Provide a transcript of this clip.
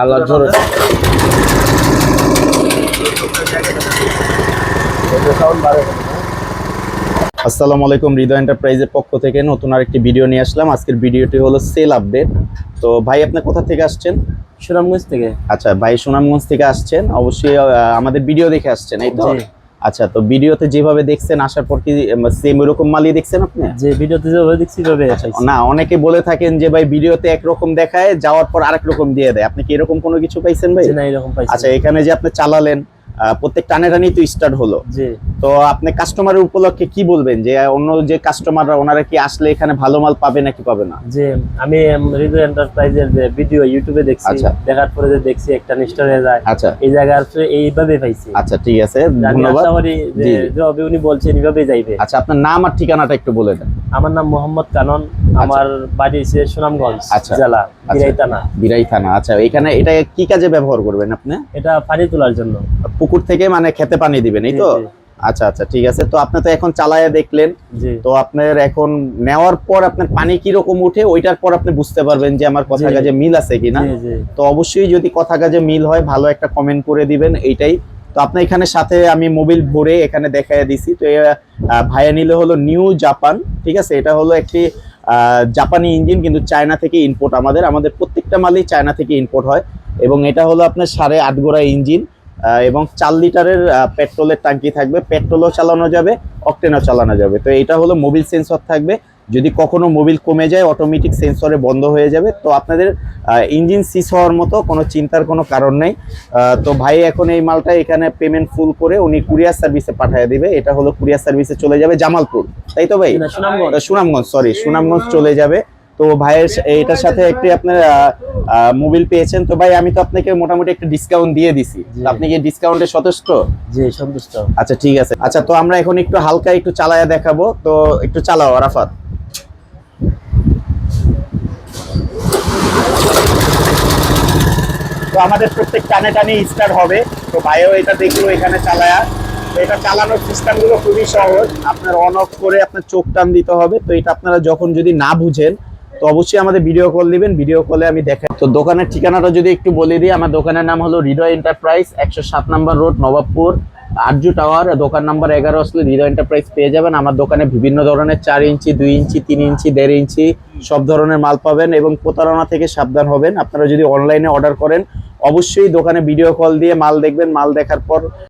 আল্লাহ জোরে। আসসালামু আলাইকুম হৃদয় এন্টারপ্রাইজের পক্ষ থেকে নতুন আরেকটি ভিডিও নিয়ে আসলাম। আজকের ভিডিওটি হলো সেল আপডেট। তো ভাই আপনি কোথা থেকে আসছেন? সুনামগঞ্জ থেকে। আচ্ছা ভাই সুনামগঞ্জ থেকে আসছেন। অবশ্যই আমাদের ভিডিও দেখে আসছেন এই তো। আচ্ছা তো ভিডিওতে যেভাবে দেখছেন আসার পর কি সেম এরকম মালই দেখছেন আপনি? যে ভিডিওতে যেভাবে দেখছি ভাবে পাইছি। না অনেকে বলে থাকেন যে ভাই ভিডিওতে একরকম দেখায় যাওয়ার পর আরেক রকম দিয়ে দেয়। আপনি কি এরকম কোনো কিছু পাইছেন ভাই? না এরকম পাইছি আচ্ছা এখানে যে আপনি চালালেন প্রত্যেক টানে টানেই তো স্টার্ট হলো। তো আপনি কাস্টমারের উপলক্ষে কি বলবেন? যে অন্য যে কাস্টমাররা ওনারা কি আসলে এখানে ভালো মাল পাবে নাকি পাবে না? যে আমি হৃদয় এন্টারপ্রাইজের যে ভিডিও ইউটিউবে দেখছি আচ্ছা। দেখার পরে যে দেখছি একটা নিষ্ঠ হয়ে যায়। আচ্ছা। এই জায়গা আসলে এইভাবে পাইছি। আচ্ছা ঠিক আছে ধন্যবাদ। আশা করি যে উনি বলছেন এইভাবেই যাইবে। আচ্ছা আপনার নাম আর ঠিকানাটা একটু বলে দেন। আমার নাম মোহাম্মদ কানন আমার বাড়ি হচ্ছে সুনামগঞ্জ আচ্ছা। জেলা আচ্ছা। বিরাইতানা বিরাই থানা আচ্ছা। এখানে এটা কি কাজে ব্যবহার করবেন আপনি? এটা পানি তোলার জন্য। পুকুর থেকে মানে খেতে পানি দিবেন এই তো। আচ্ছা আচ্ছা ঠিক আছে। তো আপনি তো এখন চালায়া দেখলেন। তো আপনার এখন নেওয়ার পর আপনার পানি কি রকম উঠে ওইটার পর আপনি বুঝতে পারবেন যে আমার কথা কাজে মিল আছে কিনা। তো অবশ্যই যদি কথা কাজে মিল হয় ভালো একটা কমেন্ট করে দিবেন এইটাই। তো আপনার এখানে সাথে আমি মোবিল ভরে এখানে দেখাই দিছি। তো ভাইয়া নিলে হলো নিউ জাপান, ঠিক আছে? এটা হলো একটি জাপানি ইঞ্জিন, কিন্তু চায়না থেকে ইম্পোর্ট আমাদের। আমাদের প্রত্যেকটা মালই চায়না থেকে ইম্পোর্ট হয়। এবং এটা হলো আপনার সাড়ে আট গোড়া ইঞ্জিন এবং চার লিটারের পেট্রোলের ট্যাঙ্কি থাকবে। পেট্রোলও চালানো যাবে, অকটেনও চালানো যাবে। তো এটা হলো মোবিল সেন্সর থাকবে। যদি কখনো মোবিল কমে যায় অটোমেটিক সেন্সরে বন্ধ হয়ে যাবে। তো আপনাদের ইঞ্জিন সিস হওয়ার মতো কোনো চিন্তার কোনো কারণ নেই। তো ভাই এখন এই মালটা এখানে পেমেন্ট ফুল করে উনি কুরিয়ার সার্ভিসে পাঠিয়ে দিবে। এটা হলো কুরিয়ার সার্ভিসে চলে যাবে জামালপুর। তাই তো ভাই? সুনামগঞ্জ। সুনামগঞ্জ সরি সুনামগঞ্জ চলে যাবে। তো ভাইয়ের এটার সাথে একটি আপনার মোবিল পেয়েছেন। তো ভাই আমি তো আপনাকে মোটামুটি একটা ডিসকাউন্ট দিয়ে দিছি। আপনি কি ডিসকাউন্টে সচেষ্ট জি সন্তুষ্ট। আচ্ছা ঠিক আছে। আচ্ছা তো আমরা এখন একটু হালকা একটু চালায়া দেখাবো। তো একটু চালাও আরাফাত। তো আমাদের প্রত্যেক টানে টানে স্টার্ট হবে। তো ভাইও এটা দেখল এখানে চালায়া। এটা চালানোর সিস্টেমগুলো খুবই সহজ। আপনার অন অফ করে আপনার চোখ টান দিতে হবে। তো এটা আপনারা যখন যদি না বুঝেন, তো অবশ্যই আমাদের ভিডিও কল দিবেন। ভিডিও কলে আমি দেখাই তো দোকানের ঠিকানাটা যদি একটু বলে দিই, আমার দোকানের নাম হলো হৃদয় এন্টারপ্রাইজ একশো সাত নম্বর রোড, নবাবপুর, আরজু টাওয়ার। দোকান নাম্বার এগারো আসলে হৃদয় এন্টারপ্রাইজ পেয়ে যাবেন। আমার দোকানে বিভিন্ন ধরনের চার ইঞ্চি, দুই ইঞ্চি, তিন ইঞ্চি, দেড় ইঞ্চি সব ধরনের মাল পাবেন এবং প্রতারণা থেকে সাবধান হবেন। আপনারা যদি অনলাইনে অর্ডার করেন অবশ্যই দোকানে ভিডিও কল দিয়ে মাল দেখবেন মাল দেখার পর